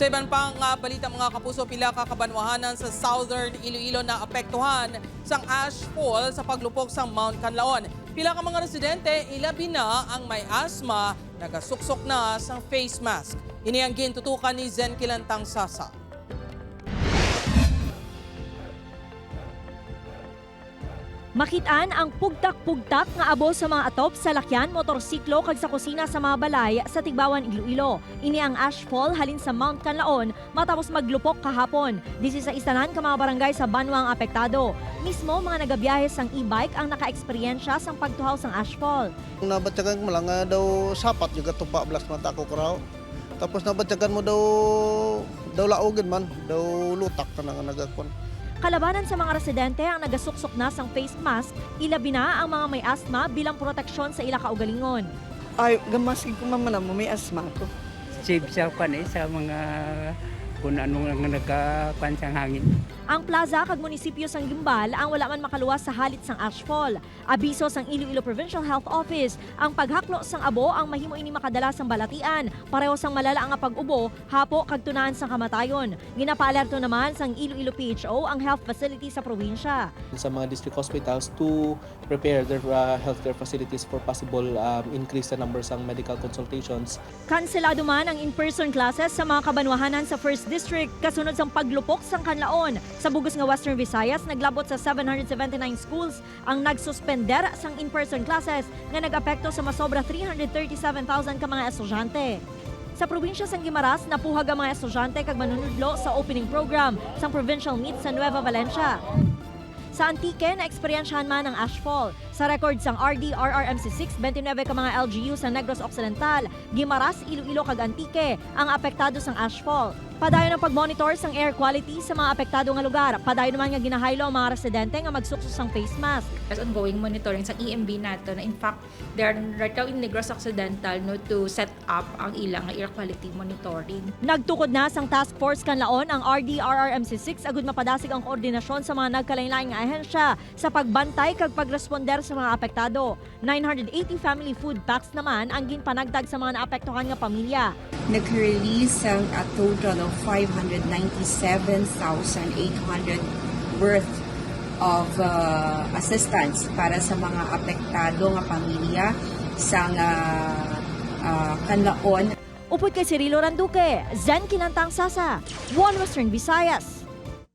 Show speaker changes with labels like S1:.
S1: Sa ibang pang uh, balita mga kapuso, pila ka kabanwahanan sa Southern Iloilo na apektuhan sang ash fall sa paglupok sa Mount Canlaon. Pila ka mga residente, ilabi na ang may asma, nagasuksok na sa face mask. Ini ang gintutukan ni Zen Kilantang Sasa.
S2: Makitaan ang pugtak-pugtak nga abo sa mga atop sa lakyan, motorsiklo kag sa kusina sa mga balay sa Tigbawan, Iloilo. Ini ang ashfall halin sa Mount Canlaon matapos maglupok kahapon. Disi sa isanan ka mga barangay sa Banwang apektado. Mismo mga nagabiyahe sang e-bike ang naka-eksperyensya sang pagtuhaw sang ashfall.
S3: Nabatyagan mo lang daw sapat yung tupa blas mata ko kraw. Tapos nabatyagan mo daw daw laugin man, daw lutak ka na nagakon.
S2: Kalabanan sa mga residente ang nagasuksok na sang face mask, ilabi na ang mga may asthma bilang proteksyon sa ila kaugalingon.
S4: Ay, gamasig ko mamana mo, may asma ko.
S5: save sa kwan eh, sa mga kung ano nga nagkapansang hangin.
S2: Ang plaza kag munisipyo sang Gimbal ang wala man makaluwas sa halit sang ashfall. Abiso sang Iloilo Provincial Health Office, ang paghaklo sang abo ang mahimo ini makadala sang balatian. Pareho sang malala ang pag-ubo, hapo kag tunaan sang kamatayon. Ginapaalerto naman sang Iloilo PHO ang health facility sa probinsya.
S6: sa mga district hospitals to prepare their uh, healthcare facilities for possible um, increase sa numbers ng medical consultations
S2: Kanselado man ang in-person classes sa mga kabanwahanan sa First District kasunod sang paglupok sang kanlaon. Sa bugos nga Western Visayas, naglabot sa 779 schools ang nagsuspender sang in-person classes nga nag-apekto sa masobra 337,000 ka mga estudyante. Sa probinsya sang Gimaras, napuhag ang mga estudyante kag manunudlo sa opening program sang provincial meet sa Nueva Valencia. Sa Antique, na-eksperyensyahan man ang ashfall. Sa record sang RD RRMC6, 29 ka mga LGU sa Negros Occidental, Gimaras, Iloilo kag Antique ang apektado sang ashfall. Padayon ang pag-monitor sang air quality sa mga apektado nga lugar. Padayon naman nga ginahaylo ang mga residente nga magsuksos sang face mask.
S7: as ongoing monitoring sa EMB nato na in fact they are right now in Negros Occidental no to set up ang ilang air quality monitoring.
S2: Nagtukod na sang task force kanlaon ang RD RRMC6 agud mapadasig ang koordinasyon sa mga nagkalain-laing ahensya sa pagbantay kag pagresponder sa mga apektado. 980 family food packs naman ang ginpanagdag sa mga naapektuhan nga pamilya.
S8: Nag-release ang a total of 597,800 worth of uh, assistance para sa mga apektado nga pamilya sa nga uh, kanlaon
S2: Upod kay Cirilo Randuque, Zen Kinantang Sasa, One Western Visayas.